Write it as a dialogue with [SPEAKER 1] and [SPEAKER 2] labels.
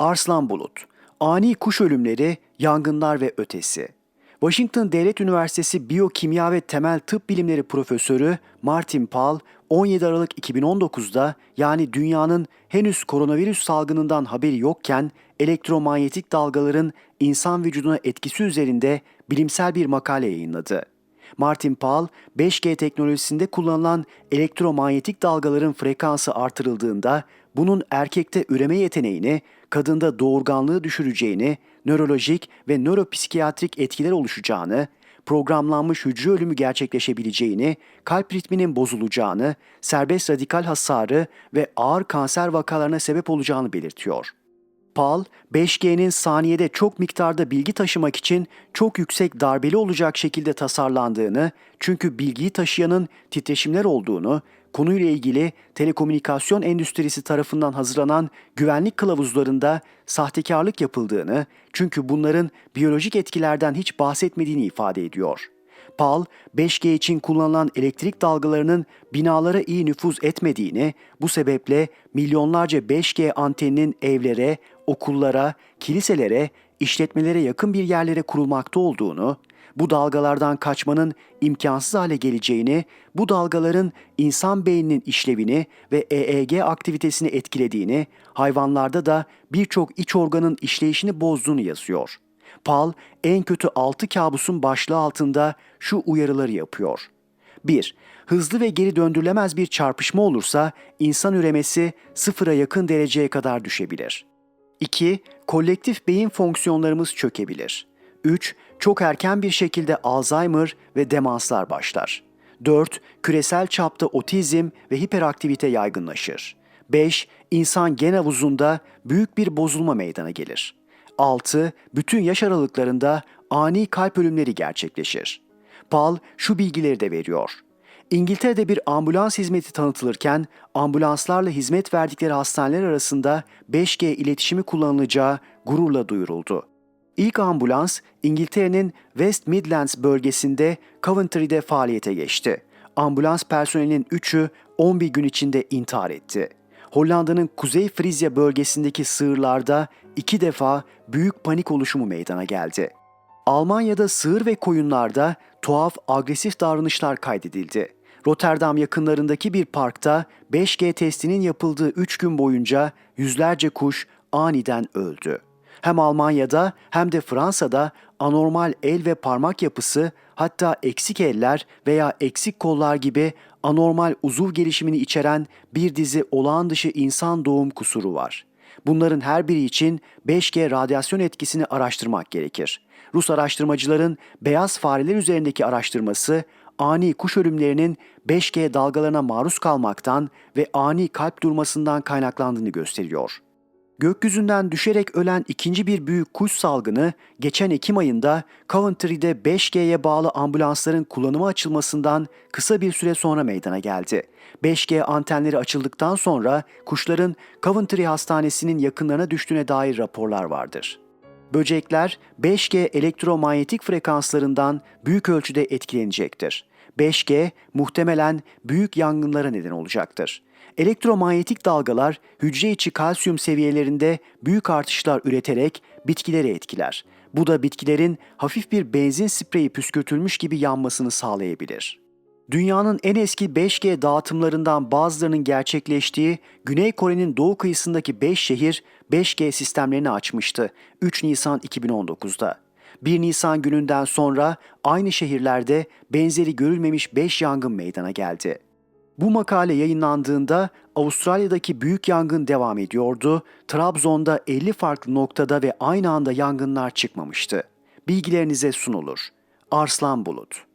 [SPEAKER 1] Arslan Bulut, ani kuş ölümleri, yangınlar ve ötesi. Washington Devlet Üniversitesi Biyokimya ve Temel Tıp Bilimleri Profesörü Martin Pal, 17 Aralık 2019'da yani dünyanın henüz koronavirüs salgınından haberi yokken elektromanyetik dalgaların insan vücuduna etkisi üzerinde bilimsel bir makale yayınladı. Martin Pal, 5G teknolojisinde kullanılan elektromanyetik dalgaların frekansı artırıldığında bunun erkekte üreme yeteneğini, kadında doğurganlığı düşüreceğini, nörolojik ve nöropsikiyatrik etkiler oluşacağını, programlanmış hücre ölümü gerçekleşebileceğini, kalp ritminin bozulacağını, serbest radikal hasarı ve ağır kanser vakalarına sebep olacağını belirtiyor. PAL, 5G'nin saniyede çok miktarda bilgi taşımak için çok yüksek darbeli olacak şekilde tasarlandığını, çünkü bilgiyi taşıyanın titreşimler olduğunu, konuyla ilgili telekomünikasyon endüstrisi tarafından hazırlanan güvenlik kılavuzlarında sahtekarlık yapıldığını, çünkü bunların biyolojik etkilerden hiç bahsetmediğini ifade ediyor. PAL, 5G için kullanılan elektrik dalgalarının binalara iyi nüfuz etmediğini, bu sebeple milyonlarca 5G anteninin evlere, okullara, kiliselere, işletmelere yakın bir yerlere kurulmakta olduğunu, bu dalgalardan kaçmanın imkansız hale geleceğini, bu dalgaların insan beyninin işlevini ve EEG aktivitesini etkilediğini, hayvanlarda da birçok iç organın işleyişini bozduğunu yazıyor. Pal en kötü 6 kabusun başlığı altında şu uyarıları yapıyor. 1. Hızlı ve geri döndürülemez bir çarpışma olursa insan üremesi sıfıra yakın dereceye kadar düşebilir. 2. Kolektif beyin fonksiyonlarımız çökebilir. 3. Çok erken bir şekilde Alzheimer ve demanslar başlar. 4. Küresel çapta otizm ve hiperaktivite yaygınlaşır. 5. İnsan gen havuzunda büyük bir bozulma meydana gelir. 6. Bütün yaş aralıklarında ani kalp ölümleri gerçekleşir. Pal şu bilgileri de veriyor. İngiltere'de bir ambulans hizmeti tanıtılırken ambulanslarla hizmet verdikleri hastaneler arasında 5G iletişimi kullanılacağı gururla duyuruldu. İlk ambulans İngiltere'nin West Midlands bölgesinde Coventry'de faaliyete geçti. Ambulans personelinin 3'ü 11 gün içinde intihar etti. Hollanda'nın Kuzey Frizya bölgesindeki sığırlarda iki defa büyük panik oluşumu meydana geldi. Almanya'da sığır ve koyunlarda tuhaf agresif davranışlar kaydedildi. Rotterdam yakınlarındaki bir parkta 5G testinin yapıldığı 3 gün boyunca yüzlerce kuş aniden öldü. Hem Almanya'da hem de Fransa'da anormal el ve parmak yapısı hatta eksik eller veya eksik kollar gibi anormal uzuv gelişimini içeren bir dizi olağan dışı insan doğum kusuru var. Bunların her biri için 5G radyasyon etkisini araştırmak gerekir. Rus araştırmacıların beyaz fareler üzerindeki araştırması ani kuş ölümlerinin 5G dalgalarına maruz kalmaktan ve ani kalp durmasından kaynaklandığını gösteriyor. Gökyüzünden düşerek ölen ikinci bir büyük kuş salgını geçen Ekim ayında Coventry'de 5G'ye bağlı ambulansların kullanıma açılmasından kısa bir süre sonra meydana geldi. 5G antenleri açıldıktan sonra kuşların Coventry Hastanesi'nin yakınlarına düştüğüne dair raporlar vardır. Böcekler 5G elektromanyetik frekanslarından büyük ölçüde etkilenecektir. 5G muhtemelen büyük yangınlara neden olacaktır. Elektromanyetik dalgalar hücre içi kalsiyum seviyelerinde büyük artışlar üreterek bitkileri etkiler. Bu da bitkilerin hafif bir benzin spreyi püskürtülmüş gibi yanmasını sağlayabilir. Dünyanın en eski 5G dağıtımlarından bazılarının gerçekleştiği Güney Kore'nin doğu kıyısındaki 5 şehir 5G sistemlerini açmıştı 3 Nisan 2019'da. 1 Nisan gününden sonra aynı şehirlerde benzeri görülmemiş 5 yangın meydana geldi. Bu makale yayınlandığında Avustralya'daki büyük yangın devam ediyordu. Trabzon'da 50 farklı noktada ve aynı anda yangınlar çıkmamıştı. Bilgilerinize sunulur. Arslan Bulut